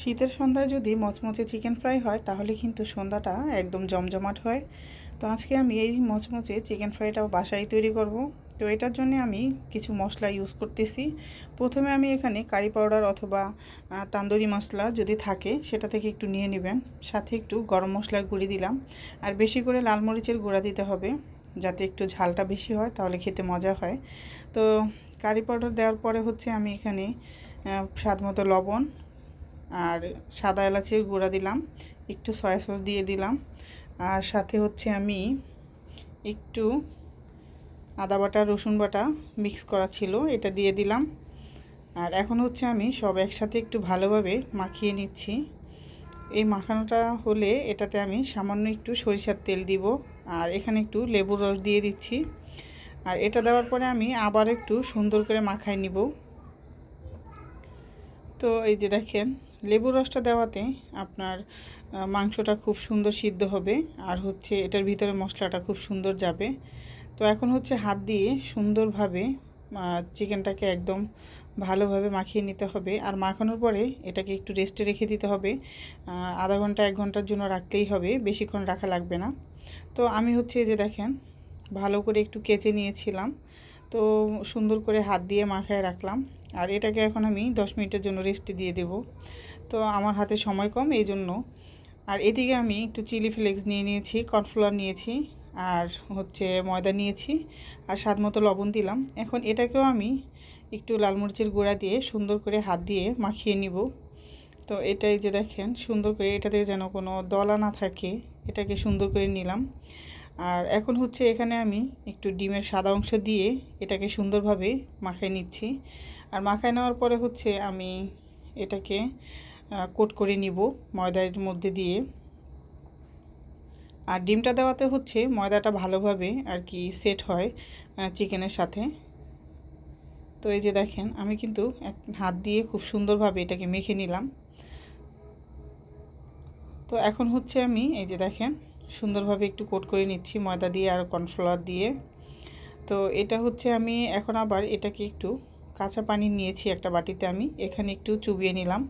শীতের সন্ধ্যায় যদি মচমচে চিকেন ফ্রাই হয়, তাহলে কিন্তু সন্ধ্যাটা একদম জমজমাট হয়। তো আজকে আমি এই মচমচে চিকেন ফ্রাইটাও বাসায় তৈরি করব। তো এটার জন্য আমি কিছু মশলা ইউজ করতেছি। প্রথমে আমি এখানে কারি পাউডার অথবা তান্দুরি মশলা যদি থাকে, সেটা থেকে একটু নিয়ে নেবেন। সাথে একটু গরম মশলার গুঁড়ি দিলাম। আর বেশি করে লাল মরিচের গুঁড়া দিতে হবে, যাতে একটু ঝালটা বেশি হয়, তাহলে খেতে মজা হয়। তো কারি পাউডার দেওয়ার পরে হচ্ছে আমি এখানে স্বাদ মতো লবণ আর সাদা এলাচির গুঁড়া দিলাম, একটু সয়া সস দিয়ে দিলাম। আর সাথে হচ্ছে আমি একটু আদা বাটা, রসুন বাটা মিক্স করা ছিল, এটা দিয়ে দিলাম। আর এখন হচ্ছে আমি সব একসাথে একটু ভালোভাবে মাখিয়ে নিচ্ছি। এই মাখানোটা হলে এটাতে আমি সামান্য একটু সরিষার তেল দিব, আর এখানে একটু লেবুর রস দিয়ে দিচ্ছি। আর এটা দেওয়ার পরে আমি আবার একটু সুন্দর করে মাখাই নিব। তো এই যে দেখেন লেবুর রসটা দেওয়াতে আপনার মাংসটা খুব সুন্দর সিদ্ধ হবে আর হচ্ছে এটার ভিতরে মশলাটা খুব সুন্দর যাবে। তো এখন হচ্ছে হাত দিয়ে সুন্দরভাবে চিকেনটাকে একদম ভালোভাবে মাখিয়ে নিতে হবে। আর মাখানোর পরে এটাকে একটু রেস্টে রেখে দিতে হবে। আধা ঘণ্টা, এক ঘণ্টার জন্য রাখলেই হবে, বেশিক্ষণ রাখা লাগবে না। তো আমি হচ্ছে যে দেখেন, ভালো করে একটু কেচে নিয়েছিলাম। তো সুন্দর করে হাত দিয়ে মাখায় রাখলাম। আর এটাকে এখন আমি দশ মিনিটের জন্য রেস্টে দিয়ে দেব। তো আমার হাতে সময় কম এই জন্য আর এদিকে আমি একটু চিলি ফ্লেক্স নিয়ে নিয়েছি, কর্নফ্লাওয়ার নিয়েছি, আর হচ্ছে ময়দা নিয়েছি, আর স্বাদ মতো লবণ দিলাম। এখন এটাকেও আমি একটু লাল মরিচের গুঁড়া দিয়ে সুন্দর করে হাত দিয়ে মাখিয়ে নিব। তো এটাই যে দেখেন, সুন্দর করে এটাতে যেন কোনো দলা না থাকে, এটাকে সুন্দর করে নিলাম। আর এখন হচ্ছে এখানে আমি একটু ডিমের সাদা অংশ দিয়ে এটাকে সুন্দরভাবে মাখায় নিচ্ছি। আর মাখায় নেওয়ার পরে হচ্ছে আমি এটাকে কোট করে নিব ময়দার মধ্যে দিয়ে। আর ডিমটা দেওয়াতে হচ্ছে ময়দাটা ভালোভাবে আর কি সেট হয় চিকেনের সাথে। তো এই যে দেখেন, আমি কিন্তু এক হাত দিয়ে খুব সুন্দরভাবে এটাকে মেখে নিলাম। তো এখন হচ্ছে আমি এই যে দেখেন, সুন্দরভাবে একটু কোট করে নিচ্ছি ময়দা দিয়ে আর কর্নফ্লাওয়ার দিয়ে। তো এটা হচ্ছে আমি এখন আবার এটাকে একটু কাঁচা পানি নিয়েছি একটা বাটিতে আমি, এখানে একটু চুবিয়ে নিলাম।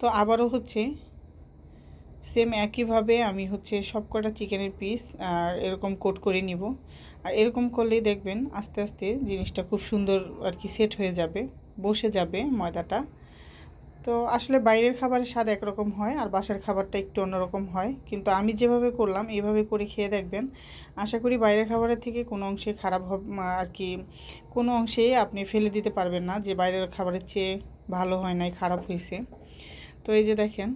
তো আবারও হচ্ছে সেম একইভাবে আমি হচ্ছে সব কটা চিকেনের পিস আর এরকম কোট করে নিব। আর এরকম করলেই দেখবেন আস্তে আস্তে জিনিসটা খুব সুন্দর আর কি সেট হয়ে যাবে, বসে যাবে ময়দাটা। তো আসলে বাইরের খাবারের স্বাদ একরকম হয়, আর বাসার খাবারটা একটু অন্যরকম হয়। কিন্তু আমি যেভাবে করলাম এইভাবে করে খেয়ে দেখবেন আশা করি বাইরের খাবারের থেকে কোনো অংশে খারাপ হবে আর কি কোনো অংশে আপনি ফেলে দিতে পারবেন না যে বাইরের খাবারের চেয়ে ভালো হয় নাই, খারাপ হয়েছে। তো এই যে দেখেন,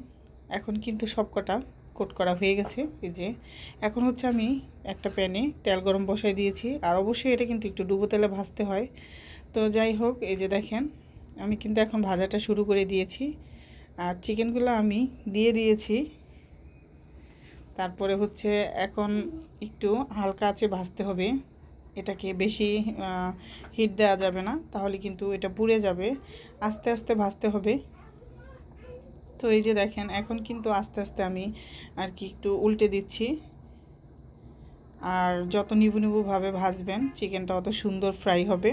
এখন কিন্তু সব কটা কোট করা হয়ে গেছে। এই যে, এখন হচ্ছে আমি একটা প্যানে তেল গরম বসাই দিয়েছি। আর অবশ্যই এটা কিন্তু একটু ডুবো তেলে ভাজতে হয়। তো যাই হোক, এই যে দেখেন, আমি কিন্তু এখন ভাজাটা শুরু করে দিয়েছি। আর চিকেনগুলো আমি দিয়ে দিয়েছি। তারপরে হচ্ছে এখন একটু হালকা আছে ভাজতে হবে। এটাকে বেশি হিট দেওয়া যাবে না, তাহলে কিন্তু এটা পুড়ে যাবে। আস্তে আস্তে ভাজতে হবে। তো এই যে দেখেন, এখন কিন্তু আস্তে আস্তে আমি আর কি একটু উল্টে দিচ্ছি। আর যত নিবু নিবুভাবে ভাজবেন, চিকেনটা অত সুন্দর ফ্রাই হবে।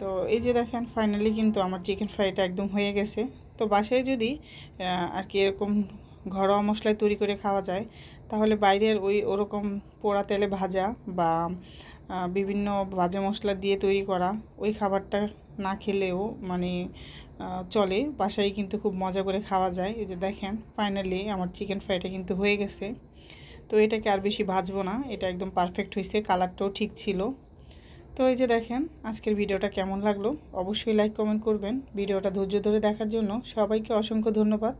তো এই যে দেখেন ফাইনালি কিন্তু আমার চিকেন ফ্রাইটা একদম হয়ে গেছে। তো বাসায় যদি আর কি এরকম ঘরোয়া মশলায় তৈরি করে খাওয়া যায়, তাহলে বাইরের ওই ওরকম পোড়া তেলে ভাজা বা বিভিন্ন ভাজা মশলা দিয়ে তৈরি করা, ওই খাবারটা না খেলেও মানে চলে। বাসায় কিন্তু খুব মজা করে খাওয়া যায়। এই যে দেখেন ফাইনালি আমার চিকেন ফ্রাইটা কিন্তু হয়ে গেছে। তো এটাকে আর বেশি ভাজবো না। এটা একদম পারফেক্ট হয়েছে। কালারটাও ঠিক ছিল। তো এই যে দেখেন, আজকের ভিডিওটা কেমন লাগল? অবশ্যই লাইক কমেন্ট করবেন। ভিডিওটা ধৈর্য ধরে দেখার জন্য সবাইকে অসংখ্য ধন্যবাদ।